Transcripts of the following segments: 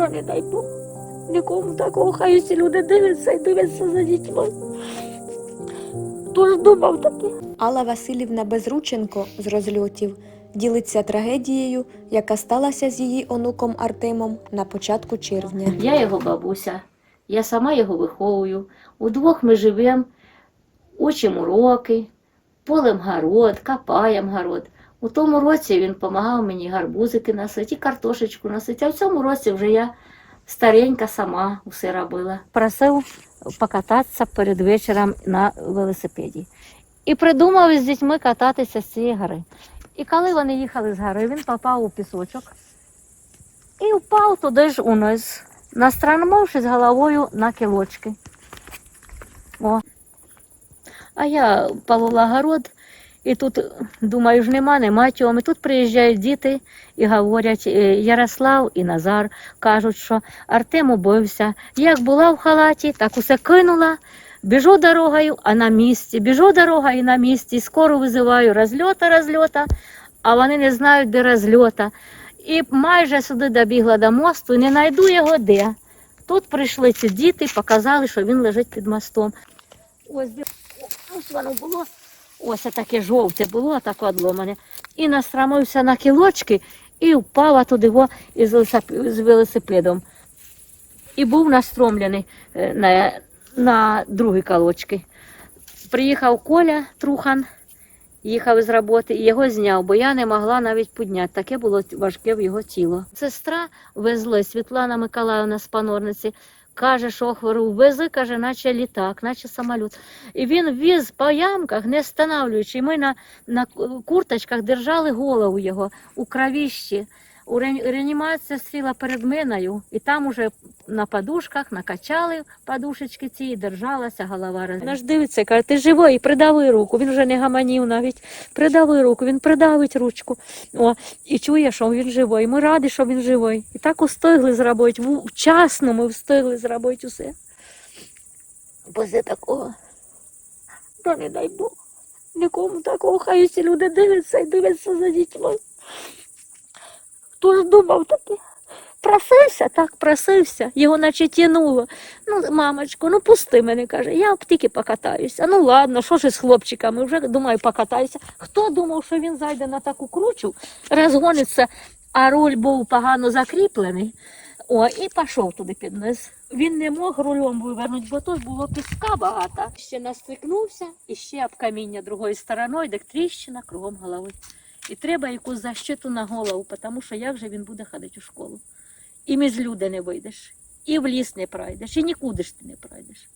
Та не дай Бог. Нікому такого, хай усі люди дивляться і дивляться за дітьми. Хто ж думав таке? Алла Васильівна Безрученко з розльотів ділиться трагедією, яка сталася з її онуком Артемом на початку червня. Я його бабуся, я сама його виховую. Удвох ми живемо, учимо уроки, полем город, копаємо город. У тому році він допомагав мені гарбузики носити, і картошечку носити. А в цьому році вже я старенька сама усе робила. Просив покататися перед вечором на велосипеді. І придумав з дітьми кататися з цієї гори. І коли вони їхали з гори, він попав у пісочок і впав туди ж униз, настромившись головою на кілочки. О. А я полола город, і тут, думаю, ж нема, нема чого. І тут приїжджають діти і говорять, е, Ярослав і Назар кажуть, що Артем убився. Як була в халаті, так усе кинула. Біжу дорогою, а на місці. Біжу дорогою і на місці. Скоро визиваю розльота, розльота, а вони не знають, де розльота. І майже сюди добігла до мосту не знайду його де. Тут прийшли ці діти, показали, що він лежить під мостом. Ось, ось воно було, ось таке жовте було, так одломане. І настрамився на кілочки і впала туди із з велосипедом. І був настромлений е, на, на другі колочки. Приїхав Коля Трухан, їхав із роботи і його зняв, бо я не могла навіть підняти. Таке було важке в його тіло. Сестра везли Світлана Миколаївна з панорниці. Каже шоферу, вези, каже, наче літак, наче самоліт. І він віз по ямках, не встановлюючи. Ми на, на курточках держали голову його у кровіщі. Реанімація сіла перед миною, і там уже на подушках накачали подушечки ці, і держалася голова. Вона ж дивиться, каже, ти живий, придави руку. Він вже не гаманів навіть. Придави руку, він придавить ручку. О, і чує, що він живий. Ми раді, що він живий. І так устигли зробити. Вчасно ми встигли зробити усе. Без такого. Та не дай Бог. Нікому такого, хай усі люди дивляться і дивляться за дітьми. Хто ж думав таке? Просився, так, просився, його наче тянуло. Ну, мамочко, ну пусти мене, каже, я тільки покатаюся. Ну ладно, що ж з хлопчиками, вже думаю, покатаюся. Хто думав, що він зайде на таку кручу, розгониться, а руль був погано закріплений. О, і пішов туди під низ. Він не мог рулем вивернути, бо тут було піска багато. Ще настикнувся і ще об каміння другою стороною, де тріщина кругом голови. І треба якусь защиту на голову, тому що як же він буде ходити у школу? І між люди не вийдеш, і в ліс не пройдеш, і нікуди ж ти не пройдеш.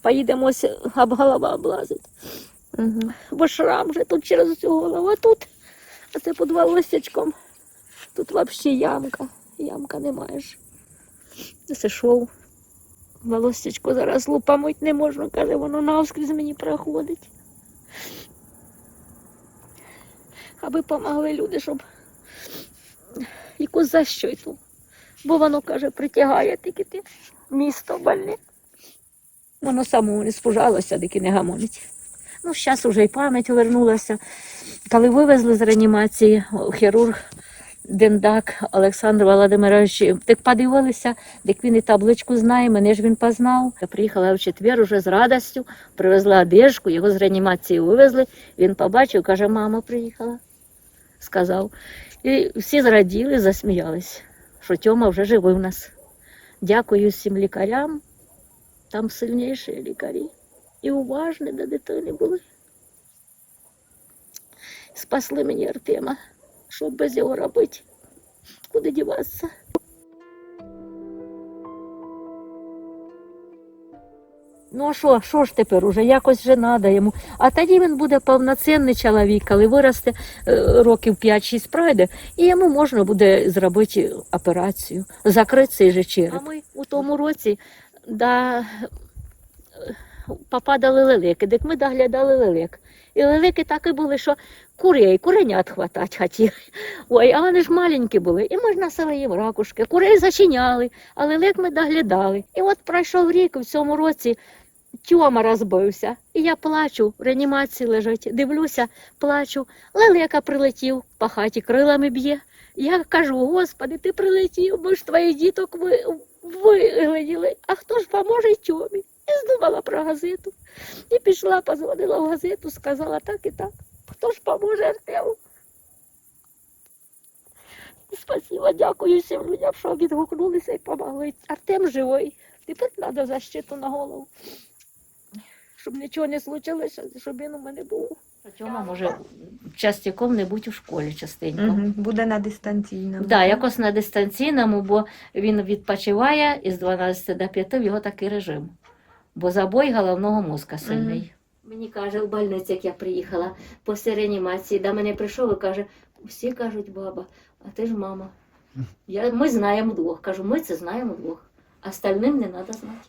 Поїдемо ось об голова облазить. Угу. Бо шрам же тут через всю голову, а тут, а це під волосячком. Тут взагалі ямка. Ямка не маєш. Це шов. Волосечко зараз лупамить не можна, каже, воно навскрізь мені проходить. Аби помогли люди, щоб якусь защиту. Бо воно, каже, притягає тільки ти місто больне. Воно само не спужалося, таки не гамонить. Ну, зараз вже і пам'ять вернулася. Коли вивезли з реанімації хірург Дендак Олександр Володимирович, так подивилися, так він і табличку знає, мене ж він познав. Я приїхала в четвер уже з радістю, привезла одежку, його з реанімації вивезли. Він побачив, каже, мама приїхала, сказав. І всі зраділи, засміялись, що Тьома вже живий в нас. Дякую всім лікарям, там сильніші лікарі і уважні до дитини були. Спасли мені Артема, що без його робити. Куди діватися? Ну а що, що ж тепер уже? Якось вже треба йому. А тоді він буде повноцінний чоловік, коли виросте е, років 5-6 пройде, і йому можна буде зробити операцію, закрити цей же череп. А ми у тому році да, попадали лелеки, так ми доглядали лелек. І лелеки так і були, що курей, куренят хватати хотіли. Ой, а вони ж маленькі були. І ми ж носили їм ракушки, курей зачиняли, а лелек ми доглядали. І от пройшов рік, в цьому році Тьома розбився. І я плачу, в реанімації лежить. Дивлюся, плачу. Лелека прилетів, по хаті крилами б'є. Я кажу, господи, ти прилетів, ми ж твоїх діток ви, вигляділи. А хто ж поможе Тьомі? І здумала про газету. І пішла, позвонила в газету, сказала так і так. Хто ж поможе Артему? Спасибо, дякую всім людям, що відгукнулися і допомогли. Артем живий. Тепер треба защиту на голову. Щоб нічого не случилося, щоб він у мене був. Тьома може частиком не бути у школі частенько. Угу. Буде на дистанційному. Да, якось на дистанційному, бо він відпочиває із 12 до 5 в його такий режим. Бо забой головного мозка сильний. Мені каже, в больниці, як я приїхала після реанімації, до мене прийшов і каже, всі кажуть, баба, а ти ж мама. Я, ми знаємо двох. Кажу, ми це знаємо двох. Остальним не треба знати.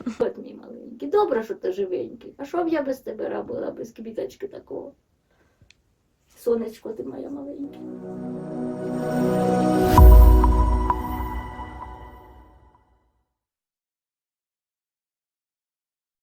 От мій маленький, добре, що ти живенький. А що б я без тебе робила, без квіточки такого? Сонечко, ти моя маленька.